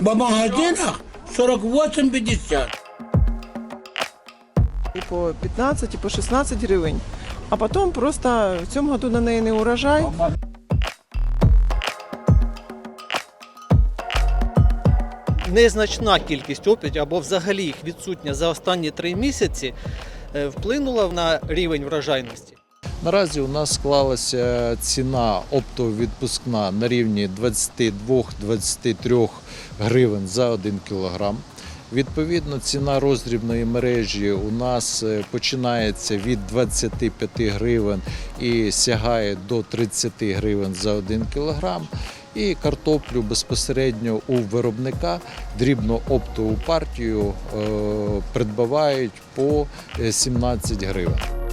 В магазинах 48,50. і по 15, і по 16 гривень. А потім просто в цьому году на неї не урожай. незначна кількість опитів або взагалі їх відсутня за останні три місяці е, вплинула на рівень врожайності. Наразі у нас склалася ціна оптовідпускна на рівні 22-23 гривень за 1 кілограм. Відповідно, ціна роздрібної мережі у нас е, починається від 25 гривень і сягає до 30 гривень за 1 кілограм. І картоплю безпосередньо у виробника дрібно оптову партію е, придбавають по е, 17 гривень.